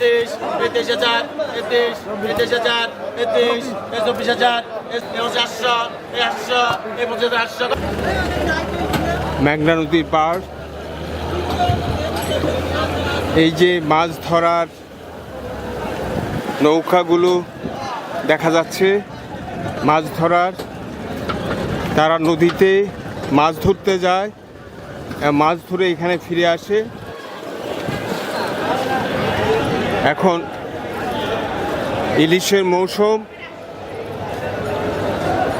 তেইশ তেইশ হাজার, তেইশ তেইশ হাজার, তেইশ, চব্বিশ হাজার মেঘনা নদীর পাড় এই যে মাছ ধরার নৌকাগুলো দেখা যাচ্ছে, মাছ ধরার। তারা নদীতে মাছ ধরতে যায়, মাছ ধরে এখানে ফিরে আসে। এখন ইলিশের মৌসুম।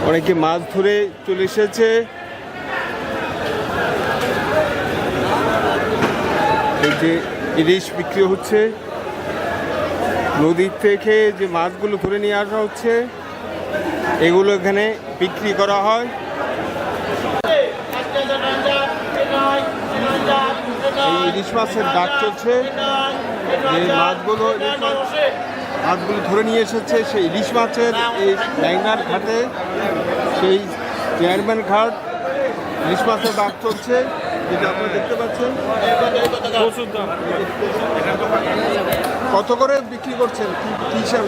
অনেকে মাছ ধরে চলে এসেছে। যে ইলিশ বিক্রি হচ্ছে। নদীর থেকে যে মাছগুলো ধরে নিয়ে আসা হচ্ছে, এগুলো এখানে বিক্রি করা হয়। এই ইলিশ মাছের ডাক চলছে। যে মাছগুলো মাছগুলো ধরে নিয়ে এসেছে সেই ইলিশ মাছের এই ল্যাংনার ঘাটে। সেই চেয়ারম্যান ঘাট, ইলিশ মাছের ডাক চলছে। যেটা আপনারা দেখতে পাচ্ছেন কত করে বিক্রি করছেন?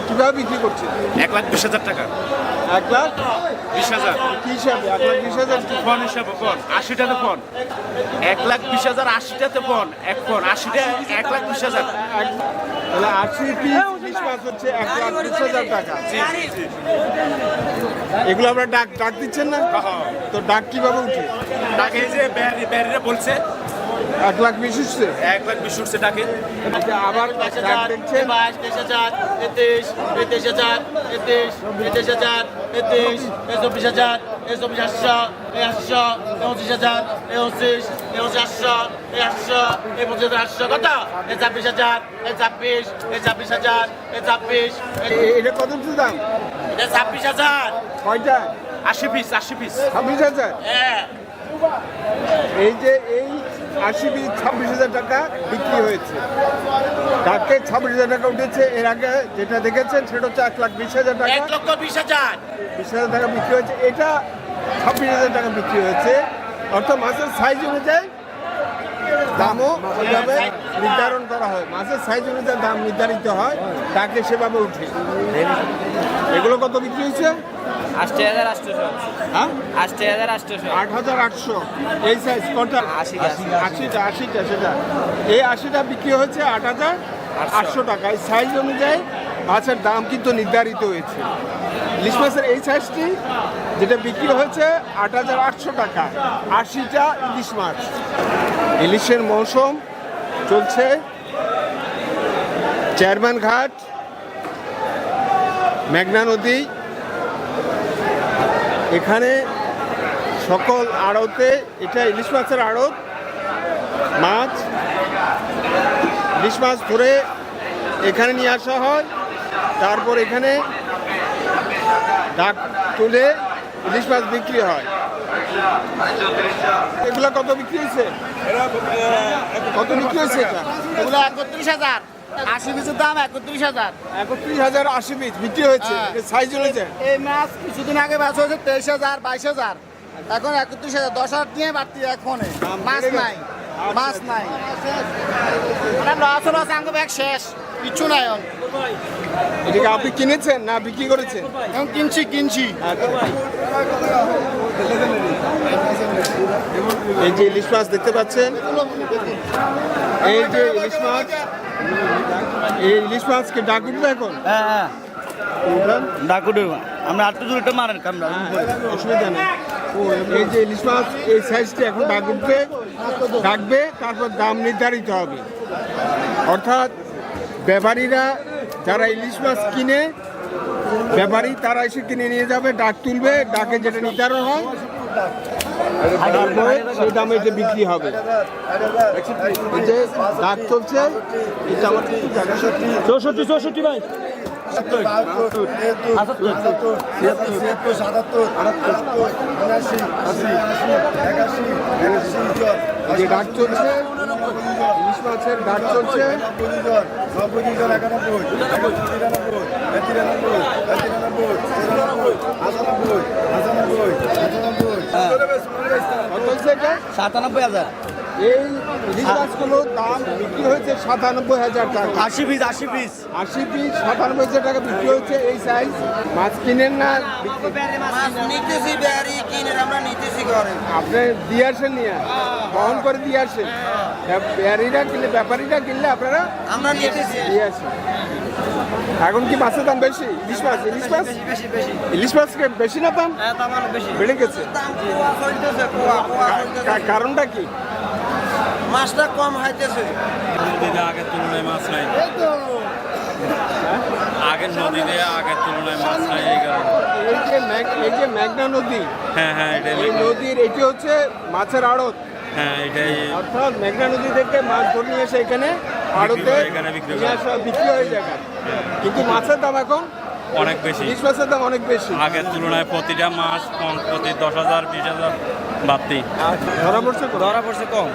কীভাবে বিক্রি করছেন? এক লাখ বিশ হাজার টাকা। এক লাখ? বিশ হাজার। কি হিসাবে? এক লাখ বিশ হাজার? ফোন হিসাবে ফোন। আশিটাতে ফোন। এক লাখ বিশ হাজার আশিটাতে ফোন। এক ফোন। আশিটা এক লাখ বিশ হাজার। তাহলে আশি পিস মাছ হচ্ছে এক লাখ বিশ হাজার টাকা। এগুলো আমরা ডাক ডাক দিচ্ছেন না? তো ডাক কীভাবে উঠে? তাকে এই যে ব্যারি ব্যারিরা বলছে। এক লাখ বিশ উঠছে? এক লাখ বিশ উঠছে তাকে আচ্ছা, আবার বাইশ ডাক হাজার দেখছেন বাইশ তেইশ হাজার এই তেইশ হাজার এই তেইশ হাজার এই চব্বিশ হাজার। এই চব্বিশ আটশো এই আটশো এই পঁচিশ হাজার এই পঁচিশ এই পঁচিশ আটশো এই আটশো এই পঁচিশ হাজার আটশো কত এই ছাব্বিশ হাজার এই ছাব্বিশ এই ছাব্বিশ হাজার এই ছাব্বিশ এটা কত দাম? এটা ছাব্বিশ হাজার। কয়টা? আশি পিস আশি পিস। ছাব্বিশ হাজার? হ্যাঁ। এই যে এই আশি পিস ছাব্বিশ হাজার টাকা বিক্রি হয়েছে। ডাকে ছাব্বিশ হাজার টাকা উঠেছে। এর আগে যেটা দেখেছেন সেটা হচ্ছে এক লাখ বিশ হাজার টাকা। এক লক্ষ বিশ হাজার। বিশ হাজার টাকা বিক্রি হয়েছে। এটা ছাব্বিশ হাজার টাকা বিক্রি হয়েছে। অর্থাৎ মাছের সাইজ অনুযায়ী দামও ওইভাবে নির্ধারণ করা হয়। মাছের সাইজ অনুযায়ী দাম নির্ধারিত হয় তাকে সেভাবে উঠে। এগুলো কত বিক্রি হয়েছে? আশি হাজার আটশোশো হ্যাঁ? হাজার আটশোশো আট হাজার আটশো। এই সাইজ কটা? আশিটা, আশিটা আশিটা। সেটা। এই আশিটা বিক্রি হয়েছে আট হাজার আটশো টাকা। এই সাইজ অনুযায়ী মাছের দাম কিন্তু নির্ধারিত হয়েছে। ইলিশ মাছের এই সাইজটি, যেটা বিক্রি হয়েছে আট হাজার আটশো টাকা। আশিটা ইলিশ মাছ। ইলিশের মৌসুম চলছে চেয়ারম্যান ঘাট, মেঘনা নদী। এখানে সকল আড়তে, এটা ইলিশ মাছের আড়ত, মাছ। ইলিশ মাছ ধরে এখানে নিয়ে আসা হয়। তারপর এখানে ডাক তুলে ইলিশ মাছ বিক্রি হয়। এগুলা কত বিক্রি হয়েছে? কত বিক্রি হয়েছে এটা? এগুলো একত্রিশ হাজার। আশি পিসের দাম একত্রিশ হাজার। একত্রিশ হাজার আশি পিস বিক্রি হয়েছে? সাইজ হয়েছে? এই মাছ কিছুদিন আগে মাছ হয়েছে তেইশ হাজার বাইশ হাজার। এখন একত্রিশ হাজার। দশ হাজার নিয়ে বাড়তি এখনে। মাছ নাই। মাছ নাই। মানে লস লস আঙ্গ ব্যাগ শেষ। কিচ্ছু নাই এটাকে আপনি কিনেছেন না বিক্রি করেছেন? এখন কিনছি কিনছি। এই যে ইলিশ মাছ দেখতে পাচ্ছেন? এই যে ইলিশ মাছ। এই ইলিশ মাছকে ডাক উঠবে এখন? হ্যাঁ আমরা আটটু দূরটা মারেন কামড়া অসুবিধা নেই। এই যে ইলিশ মাছ এই সাইজটি এখন ডাক উঠবে ডাকবে তারপর দাম নির্ধারিত হবে। অর্থাৎ ব্যাপারীরা যারা ইলিশ মাছ কিনে ব্যাপারী তারা এসে কিনে নিয়ে যাবে ডাক তুলবে ডাকে যেটা নির্ধারণ হয় তারপরে সেই দামে যে বিক্রি হবে। এই যে ডাক চলছে চৌষট্টি চৌষট্টি ভাই। ডাক চলছে ইলিশ মাছের ঘাট চলছে। সাতানব্বই হাজার। এই ইলিশ মাছগুলোর দাম বিক্রি হয়েছে সাতানব্বই হাজার টাকা। আশি পিস আশি পিস। আশি পিস সাতানব্বই হাজার টাকা বিক্রি হচ্ছে এই সাইজ মাছ কিনেন না মাছ নিতেছি বেয়ারি কিনে আমরা নিতেছি ঘরে। আপনি দিয়ে আসেন নিয়ে। বহন করে দিয়ে আসেন। ব্যাপারীরা কিনলে ব্যাপারীরা কিনলে আপনারা আমরা নিতেছি। দিয়ে আসেন। এখন কি মাছের দাম বেশি? ইলিশ মাছ ইলিশ মাছ? বেশি বেশি ইলিশ মাছ বেশি না দাম? হ্যাঁ দাম অনেক বেশি। বেড়ে গেছে। কারণটা কি? মাছটা কম হাইতেছে। নদীতে আগের তুলনায় মাছ নাই। আগের নদীতে আগের তুলনায় মাছ নাই এই কারণে। এই যে এই যে মেঘনা নদী হ্যাঁ হ্যাঁ এই নদীর এটি হচ্ছে মাছের আড়ত। হ্যাঁ এটাই। অর্থাৎ মেঘনা নদী থেকে মাছ ধরে নিয়ে এসে এখানে আড়তে এখানে বিক্রি হয়। বিক্রি হয়ে যায় কিন্তু মাছের দাম এখন অনেক বেশি। ইলিশ মাছের দাম অনেক বেশি। আগের তুলনায় প্রতিটা মাছ কম প্রতি দশ হাজার বিশ হাজার বাড়তি ধরা পড়ছে ধরা পড়ছে কম।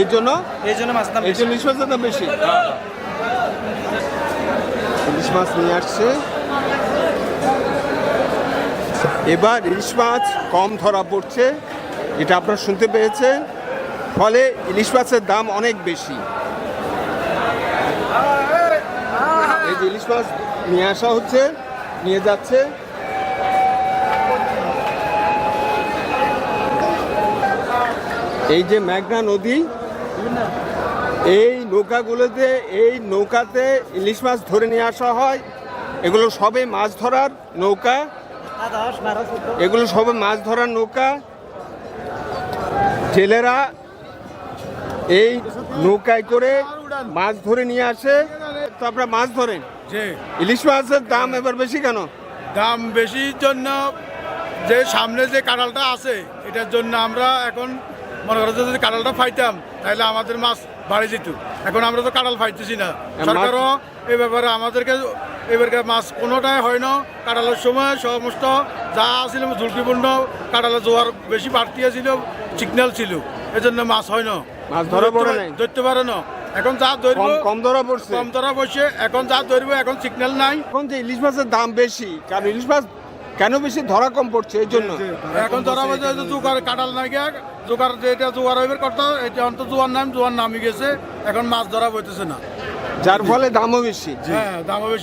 এই জন্য? এই জন্য মাছ দাম এই জন্য ইলিশ মাছের দাম বেশি? ইলিশ মাছ নিয়ে আসছে। এবার ইলিশ মাছ কম ধরা পড়ছে এটা আপনারা শুনতে পেয়েছেন। ফলে ইলিশ মাছের দাম অনেক বেশি। এই যে ইলিশ মাছ নিয়ে আসা হচ্ছে নিয়ে যাচ্ছে। এই যে মেঘনা নদী এই নৌকাগুলোতে এই নৌকাতে ইলিশ মাছ ধরে নিয়ে আসা হয়। এগুলো সবে মাছ ধরার নৌকা। এগুলো সবে মাছ ধরার নৌকা। ছেলেরা এই নৌকায় করে মাছ ধরে নিয়ে আসে। তো আপনারা মাছ ধরেন? যে ইলিশ মাছের দাম এবার বেশি কেন? দাম বেশির জন্য যে সামনে যে কাঁঠালটা আছে এটার জন্য আমরা এখন মনে করো যদি কাঁঠালটা ফাইতাম তাহলে আমাদের মাছ বাড়ে যেত। এখন আমরা তো কাঁঠাল ফাইতেছি না। সরকারও এই ব্যাপারে আমাদেরকে এবারকার মাছ কোনোটাই হয় না। কাঁঠালের সময় সমস্ত যা ছিল ঝুঁকিপূর্ণ কাঁঠালের জোয়ার বেশি বাড়তি ছিল সিগন্যাল ছিল। এজন্য মাছ হয় না। মাছ ধরা পড়ে ধরতে পারে না। এখন যা ধরবো কম ধরা পড়ছে। কম ধরা বসে এখন যা ধরবো এখন সিগন্যাল নাই। এখন যে ইলিশ মাছের দাম বেশি কারণ ইলিশ মাছ কেন বেশি ধরা কম পড়ছে? এই জন্য। এখন ধরা পড়ছে জোগাড় কাটাল নাই গিয়া জোগাড় যেটা জোগাড় হইবে কথা এটা অন্ত জোয়ার নাম জোয়ার নামি গেছে। এখন মাছ ধরা বইতেছে না। যার ফলে দামও বেশি। হ্যাঁ দামও বেশি।